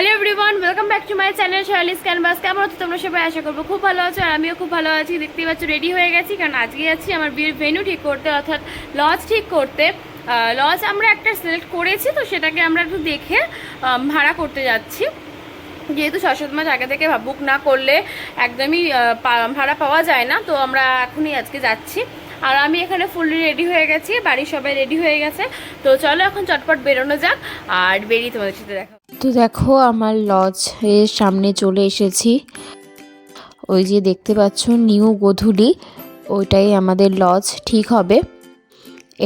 Hello everyone welcome back to my channel Sharlie's canvas কেমন আছো তোমরা সবাই আশা করব খুব ভালো আছো আর আমিও খুব ভালো আছি। দেখতেই পাচ্ছ রেডি হয়ে গেছি, কারণ আজকে যাচ্ছি আমার বিয়ের ভেন্যু ঠিক করতে, অর্থাৎ লজ ঠিক করতে। লজ আমরা একটা সিলেক্ট করেছি, তো সেটাকে আমরা একটু দেখে ভাড়া করতে যাচ্ছি। যেহেতু সাত মাস আগে থেকে বুক না করলে একদমই ভাড়া পাওয়া যায় না, তো আমরা এখনই আজকে যাচ্ছি। আর আমি এখানে ফুললি রেডি হয়ে গেছি, বাড়ির সবাই রেডি হয়ে গেছে। তো চলো এখন চটপট বেরোনো যাক, আর বেরিয়ে তোমাদের সাথে দেখা তো দেখো আমার লজ এর সামনে চলে এসেছি। ওই যে দেখতে পাচ্ছ নিউ গোধূলি, ওইটাই আমাদের লজ, ঠিক হবে।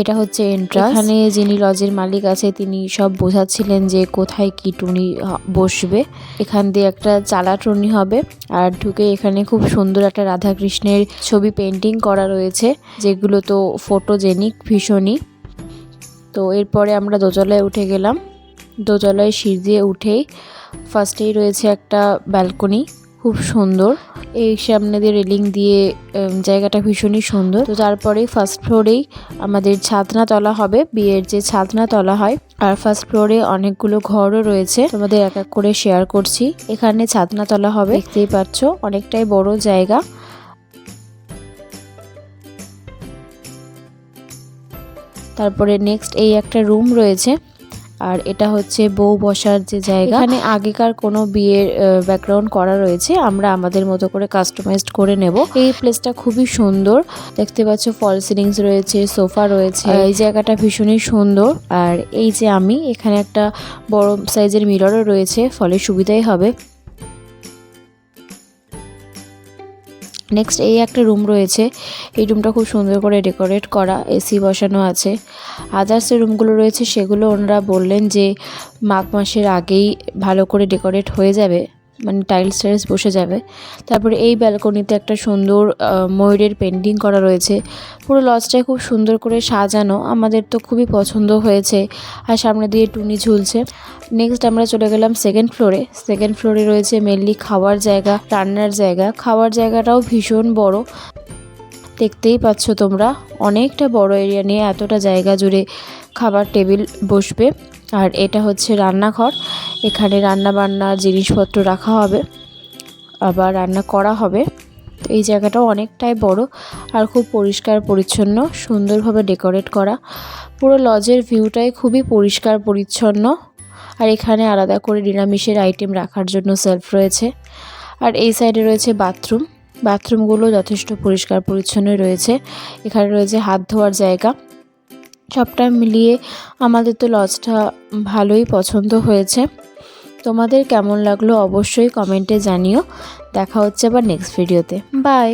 এটা হচ্ছে এন্ট্রান্স এখানে যিনি লজের মালিক আছে, তিনি সব বোঝাচ্ছিলেন যে কোথায় কি টুনি বসবে। এখান দিয়ে একটা চালা টুনি হবে, আর ঢুকে এখানে খুব সুন্দর একটা রাধাকৃষ্ণের ছবি পেন্টিং করা রয়েছে, যেগুলো তো ফটোজেনিক ভীষণই। তো এরপরে আমরা দোতলায় উঠে গেলাম। দোতলায় সিঁড়ি দিয়ে উঠেই ফার্স্টেই রয়েছে একটা ব্যালকনি, খুব সুন্দর। এই সামনে দিয়ে রেলিং দিয়ে জায়গাটা ভীষণই সুন্দর। তো তারপরে ফার্স্ট ফ্লোরেই আমাদের ছাদনা তলা হবে, বিয়ের যে ছাদনা তলা হয়। আর ফার্স্ট ফ্লোরে অনেকগুলো ঘরও রয়েছে, তোমাদের এক এক করে শেয়ার করছি। এখানে ছাদনা তলা হবে, দেখতেই পাচ্ছ, অনেকটাই বড় জায়গা। তারপরে নেক্সট এই একটা রুম রয়েছে আর এটা হচ্ছে বউ বসার যে জায়গা। এখানে আগেকার কোনো বিয়ের ব্যাকগ্রাউন্ড করা রয়েছে আমরা আমাদের মতো করে কাস্টমাইজড করে নেব। এই প্লেসটা খুবই সুন্দর। দেখতে পাচ্ছ ফল সিলিংস রয়েছে সোফা রয়েছে। এই জায়গাটা ভীষণই সুন্দর। আর এই যে আমি এখানে একটা বড় সাইজের মিররও রয়েছে ফলে সুবিধাই হবে। নেক্সট এই একটা রুম রয়েছে। এই রুমটা খুব সুন্দর করে ডেকোরেট করা এসি বসানো আছে। আদার্স যে রুমগুলো রয়েছে, সেগুলো ওনারা বললেন যে মাঘ মাসের আগেই ভালো করে ডেকোরেট হয়ে যাবে। মানে টাইলস টাইলস বসে যাবে। তারপরে এই ব্যালকনিতে একটা সুন্দর ময়ূরের পেন্টিং করা রয়েছে। পুরো লজটাই খুব সুন্দর করে সাজানো। আমাদের তো খুবই পছন্দ হয়েছে। আর সামনে দিয়ে টুনি ঝুলছে। নেক্সট আমরা চলে গেলাম সেকেন্ড ফ্লোরে সেকেন্ড ফ্লোরে রয়েছে মেনলি খাওয়ার জায়গা, রান্নার জায়গা। খাওয়ার জায়গাটাও ভীষণ বড়। দেখতেই পাচ্ছ তোমরা, অনেকটা বড় এরিয়া নিয়ে এতটা জায়গা জুড়ে খাবার টেবিল বসবে। আর এটা হচ্ছে রান্নাঘর, এখানে রান্না বান্নার জিনিসপত্র রাখা হবে, আবার রান্না করা হবে। এই জায়গাটাও অনেকটাই বড় আর খুব পরিষ্কার পরিচ্ছন্ন, সুন্দরভাবে ডেকোরেট করা। পুরো লজের ভিউটাই খুবই পরিষ্কার পরিচ্ছন্ন। আর এখানে আলাদা করে নিরামিষের আইটেম রাখার জন্য সেলফ রয়েছে। আর এই সাইডে রয়েছে বাথরুম। বাথরুমগুলো যথেষ্ট পরিষ্কার পরিচ্ছন্ন রয়েছে। এখানে রয়েছে হাত ধোয়ার জায়গা। সবটা মিলিয়ে আমাদের তো লজটা ভালোই পছন্দ হয়েছে। তোমাদের কেমন লাগল অবশ্যই কমেন্টে জানিও। দেখা হচ্ছে আবার নেক্সট ভিডিওতে বাই